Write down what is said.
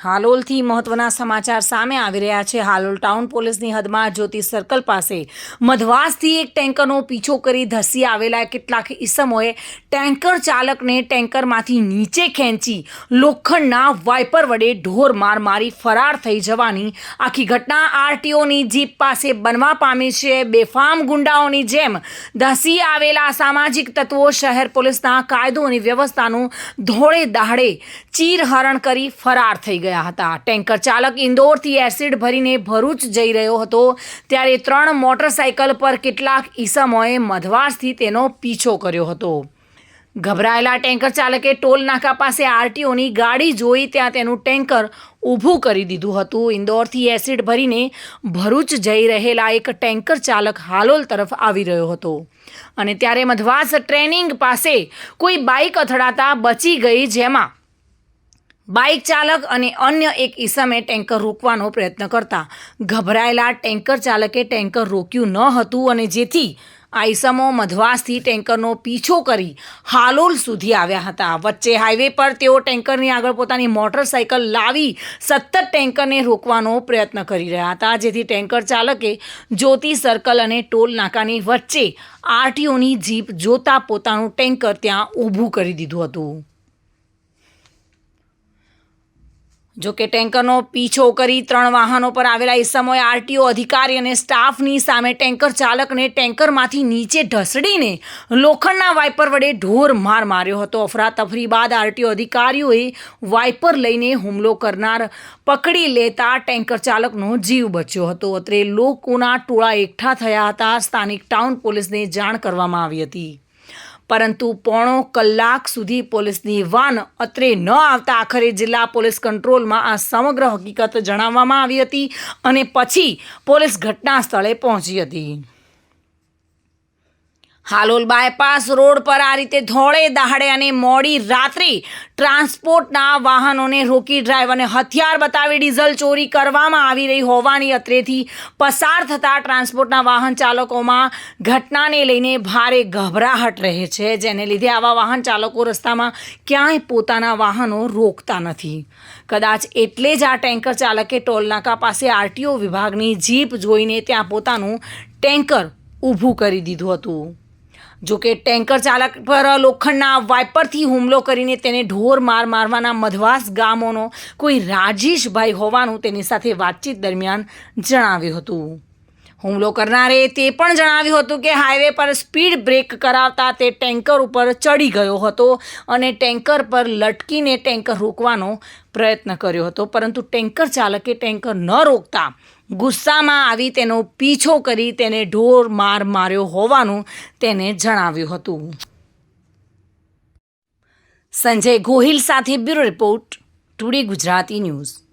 હાલોલથી મહત્વના સમાચાર સામે આવી રહ્યા છે. હાલોલ ટાઉન પોલીસની હદમાં જ્યોતિ સર્કલ પાસે મધવાસથી એક ટેન્કરનો પીછો કરી ધસી આવેલા કેટલાક ઈસમોએ ટેન્કર ચાલકને ટેન્કરમાંથી નીચે ખેંચી લોખંડના વાઇપર વડે ઢોર માર મારી ફરાર થઈ જવાની આખી ઘટના આરટીઓની જીપ પાસે બનવા પામી છે. બેફામ ગુંડાઓની જેમ ધસી આવેલા સામાજિક તત્વો શહેર પોલીસના કાયદો અને વ્યવસ્થાનું ધોળે દાહડે ચીરહરણ કરી ફરાર થઈ ગયા હતા. ટેન્કર ચાલક ઇન્દોરથી એસિડ ભરીને ભરૂચ જઈ રહ્યો હતો. ત્યારે ત્રણ મોટરસાયકલ પર કેટલાક ઈસમોએ મધવાસથી તેનો પીછો કર્યો હતો. ગભરાયેલા ટેન્કર ચાલકે ટોલ નાકા પાસે આરટીઓની ગાડી જોઈ ત્યાં તેનું ટેન્કર ઊભું કરી દીધું હતું. ઇન્દોરથી એસિડ ભરીને ભરૂચ જઈ રહેલા એક ટેન્કર ચાલક હાલોલ તરફ આવી રહ્યો હતો. અને ત્યારે મધવાસ ટ્રેનિંગ પાસે કોઈ બાઇક અથડાતા બચી ગઈ જેમાં બાઇક ચાલક અને અન્ય એક ઈસમે ટેન્કર રોકવાનો પ્રયત્ન કરતા. ગભરાયેલા ટેન્કર ચાલકે ટેન્કર રોક્યું ન હતું અને જેથી આ ઈસમો મધવાસથી ટેન્કરનો પીછો કરી હાલોલ સુધી આવ્યા હતા. વચ્ચે હાઈવે પર તેઓ ટેન્કરની આગળ પોતાની મોટરસાયકલ લાવી સતત ટેન્કરને રોકવાનો પ્રયત્ન કરી રહ્યા હતા, જેથી ટેન્કર ચાલકે જ્યોતિ સર્કલ અને ટોલ નાકાની વચ્ચે આરટીઓની જીપ જોતા પોતાનું ટેન્કર ત્યાં ઊભું કરી દીધું હતું. જો કે ટેન્કરનો પીછો કરી ત્રણ વાહનો પર આવેલા ઇસમોએ આરટીઓ અધિકારી અને સ્ટાફની સામે ટેન્કર ચાલકને ટેન્કરમાંથી નીચે ઢસડીને લોખંડના વાઇપર વડે ઢોર માર માર્યો હતો. અફરાતફરી બાદ આરટીઓ અધિકારીઓએ વાઇપર લઈને હુમલો કરનાર પકડી લેતા ટેન્કર ચાલકનો જીવ બચ્યો હતો. અત્રે લોકોના ટોળા એકઠા થયા હતા. સ્થાનિક ટાઉન પોલીસને જાણ કરવામાં આવી હતી. પરંતુ પોણો કલાક સુધી પોલીસની વાન અત્રે ન આવતા આખરે જિલ્લા પોલીસ કંટ્રોલમાં આ સમગ્ર હકીકત જણાવવામાં આવી હતી અને પછી પોલીસ ઘટના સ્થળે પહોંચી હતી. હાલોલ બાયપાસ રોડ પર આ રીતે ધોળે, દહાડે અને મોડી રાત્રે ટ્રાન્સપોર્ટના વાહનોને રોકી ડ્રાઈવ અને હથિયાર બતાવી ડીઝલ ચોરી કરવામાં આવી રહી હોવાની અત્રેથી પસાર થતા ટ્રાન્સપોર્ટના વાહન ચાલકોમાં ઘટનાને લઈને ભારે ગભરાહટ રહે છે. જેને લીધે આવા વાહન ચાલકો રસ્તામાં ક્યાંય પોતાના વાહનો રોકતા નથી. કદાચ એટલે જ આ ટેન્કર ચાલકે ટોલનાકા પાસે આરટીઓ વિભાગની જીપ જોઈને ત્યાં પોતાનું ટેન્કર ઊભું કરી દીધું હતું. જો કે ટેન્કર ચાલક પર લોખંડના વાઇપરથી હુમલો કરીને તેને ઢોર માર મારવાના મધવાસ ગામોનો કોઈ રાજેશભાઈ હોવાનું તેની સાથે વાતચીત દરમિયાન જણાવ્યું હતું. હુમલો કરનારે તે પણ જણાવ્યું હતું કે હાઈવે પર સ્પીડ બ્રેક કરાવતા તે ટેન્કર ઉપર ચડી ગયો હતો અને ટેન્કર પર લટકીને ટેન્કર રોકવાનો પ્રયત્ન કર્યો હતો. પરંતુ ટેન્કર ચાલકે ટેન્કર ન રોકતા ગુસ્સામાં આવી તેનો પીછો કરી તેને ઢોર માર માર્યો હોવાનું તેને જણાવ્યું હતું. સંજય ગોહિલ સાથે bureau report today Gujarati news.